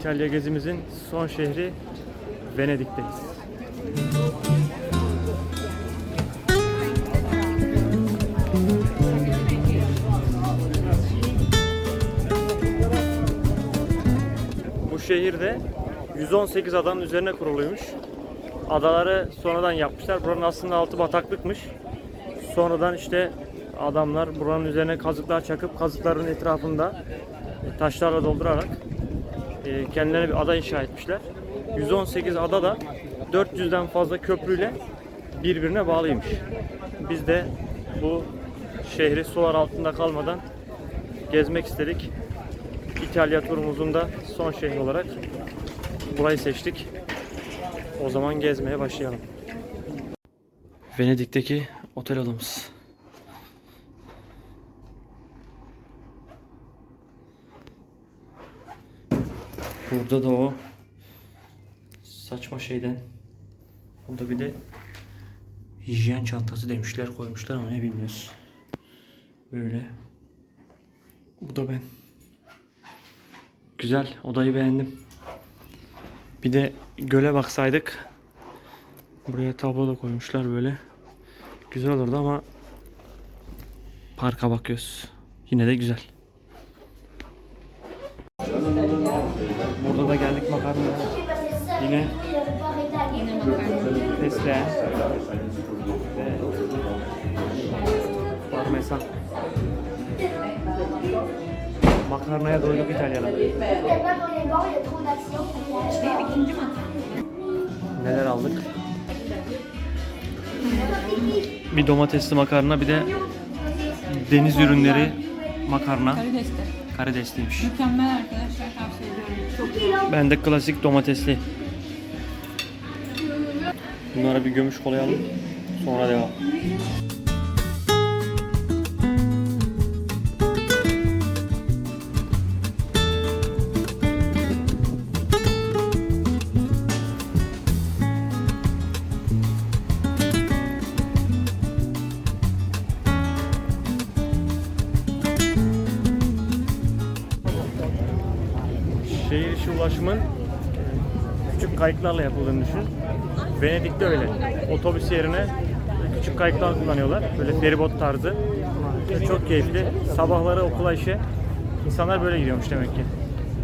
İtalya gezimizin son şehri Venedik'teyiz. Bu şehirde 118 adanın üzerine kuruluymuş. Adaları sonradan yapmışlar. Buranın aslında altı bataklıkmış. Sonradan işte adamlar buranın üzerine kazıklar çakıp kazıkların etrafında taşlarla doldurarak kendilerine bir ada inşa etmişler. 118 ada da 400'den fazla köprüyle birbirine bağlıymış. Biz de bu şehri sular altında kalmadan gezmek istedik. İtalya turumuzun da son şehri olarak burayı seçtik. O zaman gezmeye başlayalım. Venedik'teki otel odamız. Burada da o saçma şeyden. Burada bir de hijyen çantası demişler koymuşlar ama ne bilmiyoruz. Böyle. Bu da ben. Güzel. Odayı beğendim. Bir de göle baksaydık. Buraya tablo da koymuşlar böyle. Güzel olurdu ama parka bakıyoruz. Yine de güzel. Yine fesleğen ve parmesan. Makarnaya doyduk İtalya'da. Neler aldık? Bir domatesli makarna bir de deniz ürünleri makarna. Karidesliymiş. Mükemmel arkadaşlar tavsiye ediyorum. Ben de klasik domatesli. Bunlara bir gömüş kolayalım. Sonra devam. Şehir içi ulaşımın küçük kayıklarla yapıldığını düşün. Venedik'te öyle. Otobüs yerine küçük kayıklar kullanıyorlar. Böyle feribot tarzı. Ve Çok keyifli. Sabahları okula işe insanlar böyle gidiyormuş demek ki.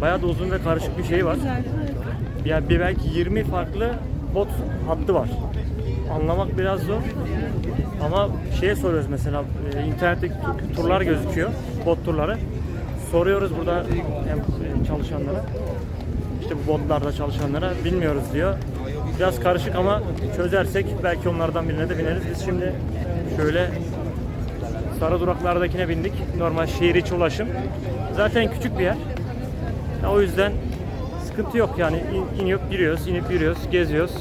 Bayağı da uzun ve karışık bir şey var. Ya bir belki 20 farklı bot hattı var. Anlamak biraz zor. Ama şeye soruyoruz mesela e, internetteki tu- turlar gözüküyor. Bot turları. Soruyoruz burada hem çalışanlara. İşte bu botlarda çalışanlara bilmiyoruz diyor. Biraz karışık ama çözersek belki onlardan birine de bineriz. Biz şimdi şöyle sarı duraklardakine bindik. Normal şehir içi ulaşım. Zaten küçük bir yer. Ya o yüzden sıkıntı yok yani İn, inip giriyoruz, inip yürüyoruz, geziyoruz.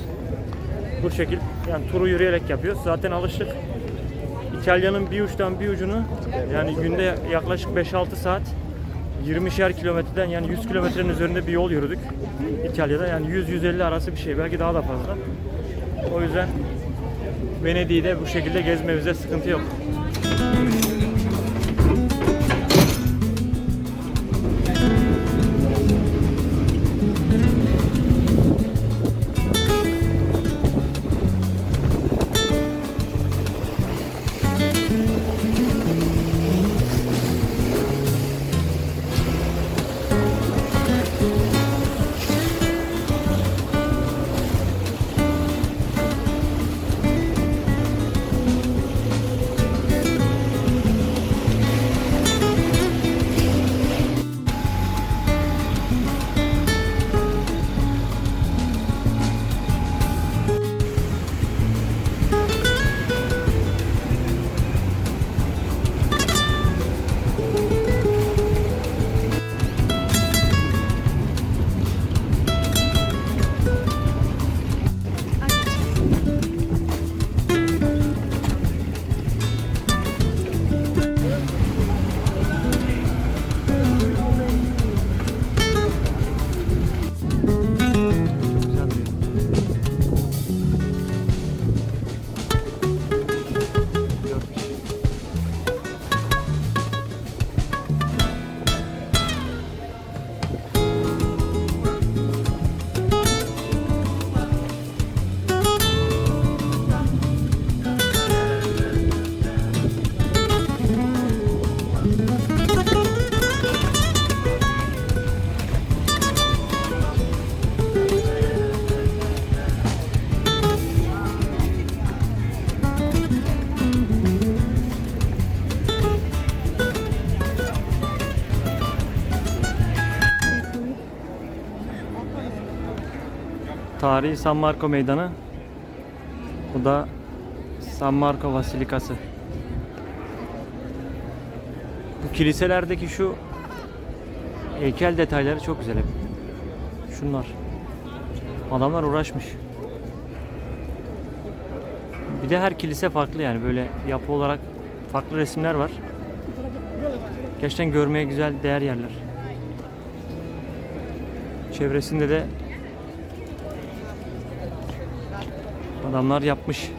Bu şekil yani turu yürüyerek yapıyoruz. Zaten alıştık. İtalya'nın bir uçtan bir ucunu yani günde yaklaşık 5-6 saat 20'şer kilometreden yani 100 kilometrenin üzerinde bir yol yürüdük İtalya'da. Yani 100-150 arası bir şey. Belki daha da fazla. O yüzden Venedik'i de bu şekilde gezmemize sıkıntı yok. Tarihi San Marco Meydanı. Bu da San Marco Basilikası. Bu kiliselerdeki şu heykel detayları çok güzel. Şunlar. Adamlar uğraşmış. Bir de her kilise farklı yani böyle yapı olarak farklı resimler var. Gerçekten görmeye güzel değer yerler. Çevresinde de adamlar yapmış.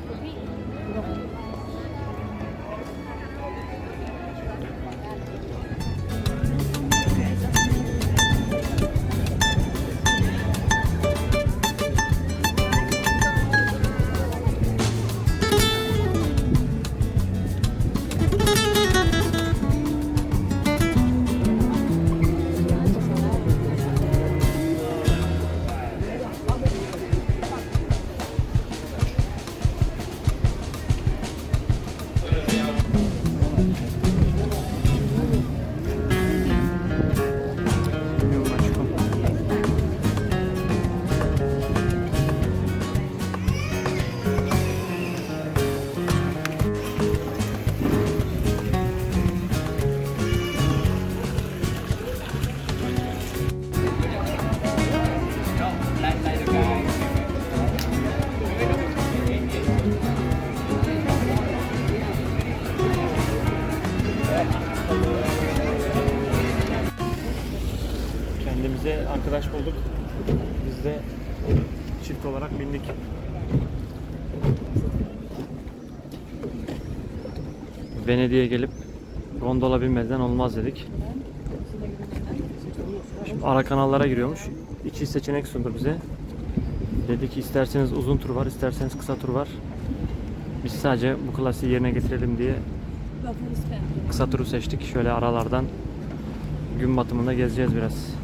Venedik'e gelip gondola binmeden olmaz dedik. Şimdi ara kanallara giriyormuş. İki seçenek sundu bize. Dedi ki isterseniz uzun tur var, isterseniz kısa tur var. Biz sadece bu klasiği yerine getirelim diye kısa turu seçtik. Şöyle aralardan gün batımında gezeceğiz biraz.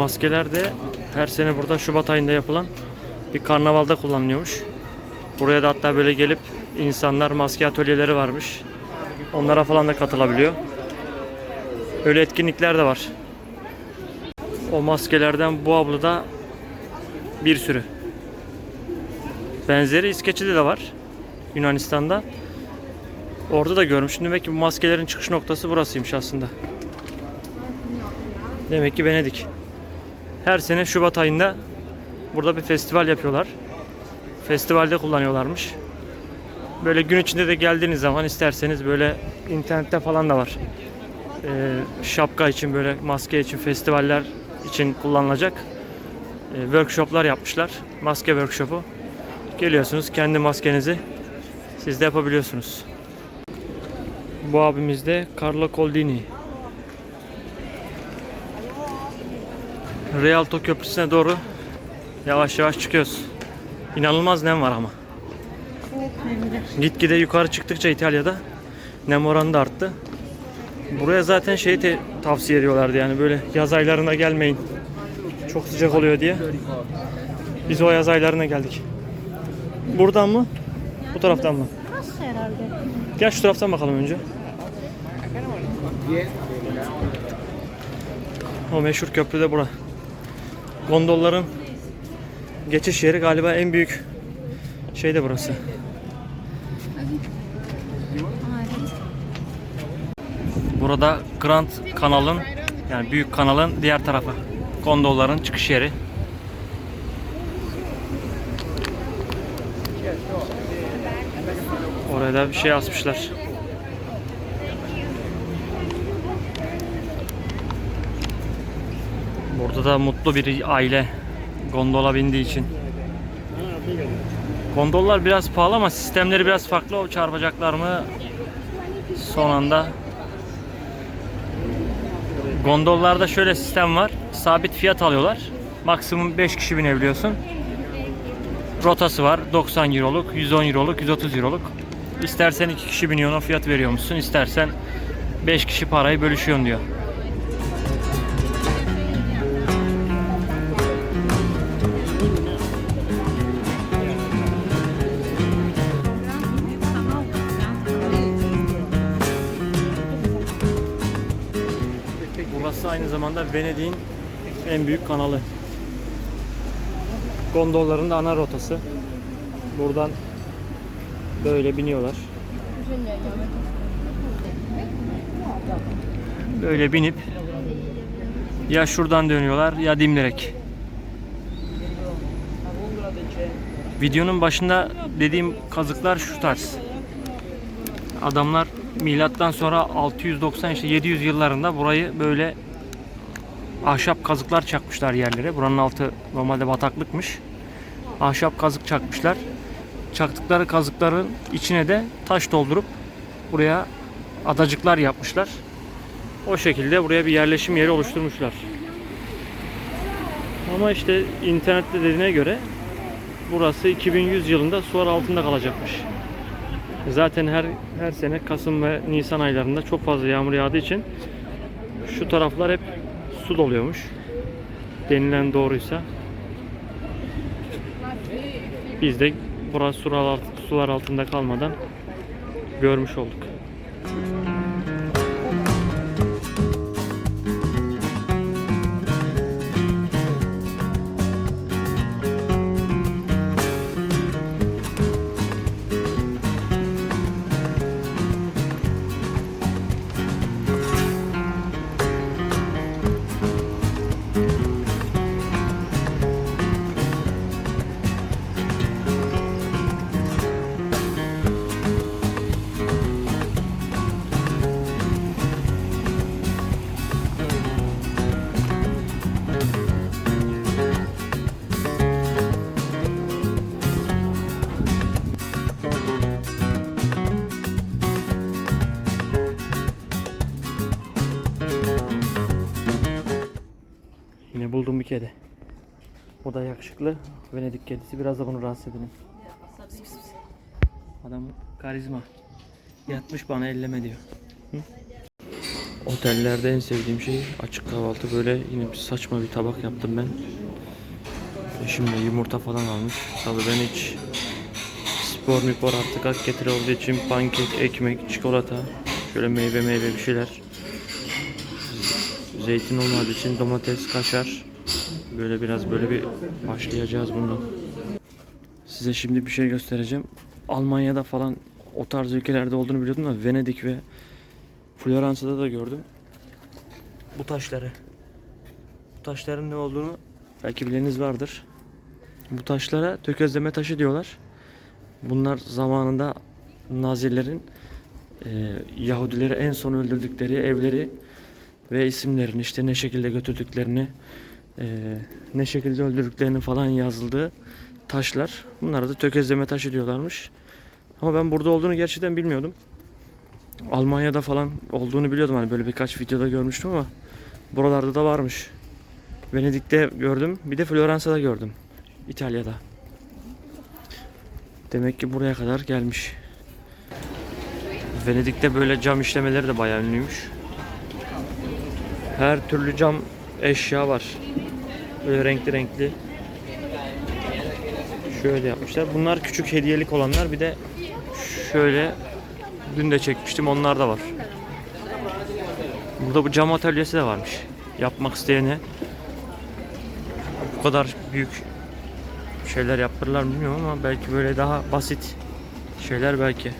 Maskeler de her sene burada Şubat ayında yapılan bir karnavalda kullanılıyormuş. Buraya da hatta böyle gelip insanlar maske atölyeleri varmış. Onlara falan da katılabiliyor. Öyle etkinlikler de var. O maskelerden bu abluda bir sürü. Benzeri İskeçe'de de var. Yunanistan'da. Orada da görmüştüm. Demek ki bu maskelerin çıkış noktası burasıymış aslında. Demek ki Venedik. Her sene Şubat ayında burada bir festival yapıyorlar. Festivalde kullanıyorlarmış. Böyle gün içinde de geldiğiniz zaman isterseniz böyle internette falan da var. Ee, şapka için böyle maske için festivaller için kullanılacak e, workshoplar yapmışlar. Maske workshopu. Geliyorsunuz kendi maskenizi siz de yapabiliyorsunuz. Bu abimiz de Carlo Coldini. Rialto Köprüsü'ne doğru yavaş yavaş çıkıyoruz. İnanılmaz nem var ama. Gitgide yukarı çıktıkça İtalya'da nem oranı da arttı. Buraya zaten şeyi te- tavsiye ediyorlardı yani böyle yaz aylarında gelmeyin. Çok sıcak oluyor diye. Biz o yaz aylarına geldik. Buradan mı? Bu taraftan mı? Herhalde? Gel şu taraftan bakalım önce. O meşhur köprü de bura. Gondolların geçiş yeri galiba en büyük şey de burası. Burada Grand kanalın yani büyük kanalın diğer tarafı. Gondolların çıkış yeri. Oraya da bir şey asmışlar. Burada da mutlu bir aile gondola bindiği için. Gondollar biraz pahalı ama sistemleri biraz farklı. O çarpacaklar mı son anda. Gondollarda şöyle sistem var. Sabit fiyat alıyorlar. Maksimum 5 kişi binebiliyorsun. Rotası var. 90 euroluk, 110 euroluk, 130 euroluk. İstersen 2 kişi biniyorsun o fiyat veriyor musun? İstersen 5 kişi parayı bölüşüyorsun diyor. Burası aynı zamanda Venedik'in en büyük kanalı. Gondolların da ana rotası. Buradan böyle biniyorlar. Böyle binip ya şuradan dönüyorlar ya dimdirek. Videonun başında dediğim kazıklar şu tarz. Adamlar milattan sonra 690 işte 700 yıllarında burayı böyle ahşap kazıklar çakmışlar yerlere. Buranın altı normalde bataklıkmış. Ahşap kazık çakmışlar. Çaktıkları kazıkların içine de taş doldurup buraya adacıklar yapmışlar. O şekilde buraya bir yerleşim yeri oluşturmuşlar. Ama işte internette dediğine göre burası 2100 yılında sular altında kalacakmış. Zaten her her sene Kasım ve Nisan aylarında çok fazla yağmur yağdığı için şu taraflar hep su doluyormuş. Denilen doğruysa. Biz de burası sular, alt, sular altında kalmadan görmüş olduk. Buldum bir kedi. O da yakışıklı. Venedik kedisi. Biraz da bunu rahatsız edelim. Adam karizma. Yatmış bana elleme diyor. Hı? Otellerde en sevdiğim şey açık kahvaltı. Böyle yine bir saçma bir tabak yaptım ben. Şimdi yumurta falan almış. Tabii ben hiç spor mipor artık ak getiri olduğu için pankek, ekmek, çikolata, şöyle meyve meyve bir şeyler. Zeytin olmadığı için domates, kaşar. Böyle biraz böyle bir başlayacağız bunu. Size şimdi bir şey göstereceğim. Almanya'da falan o tarz ülkelerde olduğunu biliyordum da Venedik ve Floransa'da da gördüm. Bu taşları. Bu taşların ne olduğunu belki bileniniz vardır. Bu taşlara tökezleme taşı diyorlar. Bunlar zamanında Nazilerin e, Yahudileri en son öldürdükleri evleri ve isimlerini işte ne şekilde götürdüklerini e, ne şekilde öldürdüklerini falan yazıldığı taşlar. Bunlara da tökezleme taşı diyorlarmış. Ama ben burada olduğunu gerçekten bilmiyordum. Almanya'da falan olduğunu biliyordum hani böyle birkaç videoda görmüştüm ama buralarda da varmış. Venedik'te gördüm. Bir de Floransa'da gördüm. İtalya'da. Demek ki buraya kadar gelmiş. Venedik'te böyle cam işlemeleri de bayağı ünlüymüş. Her türlü cam eşya var. Böyle renkli renkli. Şöyle yapmışlar. Bunlar küçük hediyelik olanlar. Bir de şöyle dün de çekmiştim. Onlar da var. Burada bu cam atölyesi de varmış. Yapmak isteyene bu kadar büyük şeyler yaptırırlar bilmiyorum ama belki böyle daha basit şeyler belki.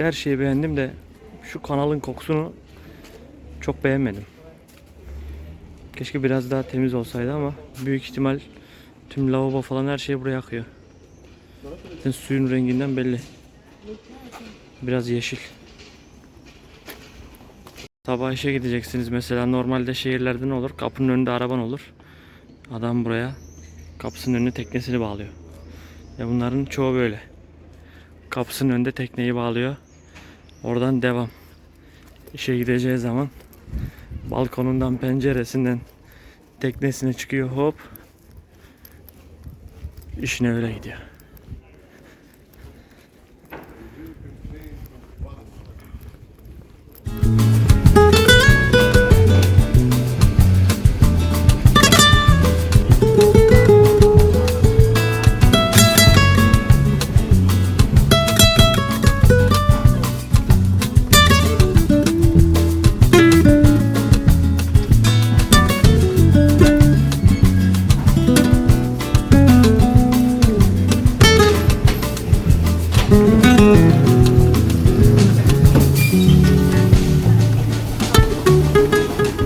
Her şeyi beğendim de şu kanalın kokusunu çok beğenmedim. Keşke biraz daha temiz olsaydı ama büyük ihtimal tüm lavabo falan her şey buraya akıyor. Zaten suyun renginden belli. Biraz yeşil. Sabah işe gideceksiniz mesela normalde şehirlerde ne olur? Kapının önünde araban olur. Adam buraya kapısının önüne teknesini bağlıyor. Ya bunların çoğu böyle. Kapısının önünde tekneyi bağlıyor. Oradan devam. İşe gideceği zaman balkonundan penceresinden teknesine çıkıyor hop. İşine öyle gidiyor.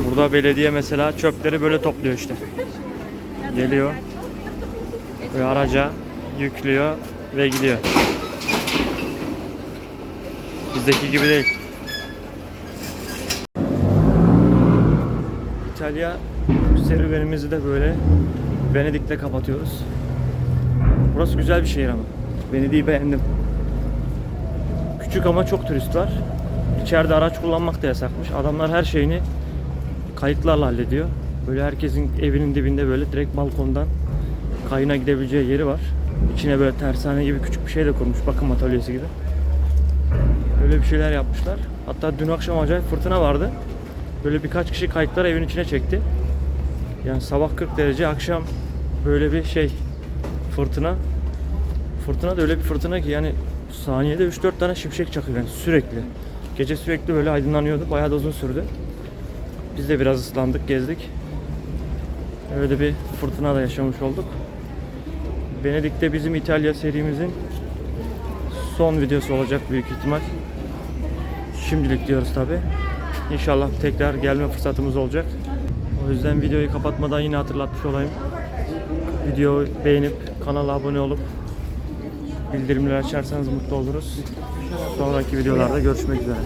Burada belediye mesela çöpleri böyle topluyor işte. Geliyor. Ve araca yüklüyor ve gidiyor. Bizdeki gibi değil. İtalya serüvenimizi de böyle Venedik'te kapatıyoruz. Burası güzel bir şehir ama. Venedik'i beğendim. Küçük ama çok turist var. İçeride araç kullanmak da yasakmış. Adamlar her şeyini kayıklarla hallediyor. Böyle herkesin evinin dibinde böyle direkt balkondan kayına gidebileceği yeri var. İçine böyle tersane gibi küçük bir şey de kurmuş. Bakım atölyesi gibi. Böyle bir şeyler yapmışlar. Hatta dün akşam acayip fırtına vardı. Böyle birkaç kişi kayıkları evin içine çekti. Yani sabah 40 derece, akşam böyle bir şey fırtına. Fırtına da öyle bir fırtına ki yani saniyede 3-4 tane şimşek çakıyor yani sürekli. Gece sürekli böyle aydınlanıyordu. Bayağı da uzun sürdü. Biz de biraz ıslandık, gezdik. Öyle bir fırtına da yaşamış olduk. Venedik'te bizim İtalya serimizin son videosu olacak büyük ihtimal. Şimdilik diyoruz tabi. İnşallah tekrar gelme fırsatımız olacak. O yüzden videoyu kapatmadan yine hatırlatmış olayım. Videoyu beğenip kanala abone olup bildirimleri açarsanız mutlu oluruz. Sonraki videolarda görüşmek üzere.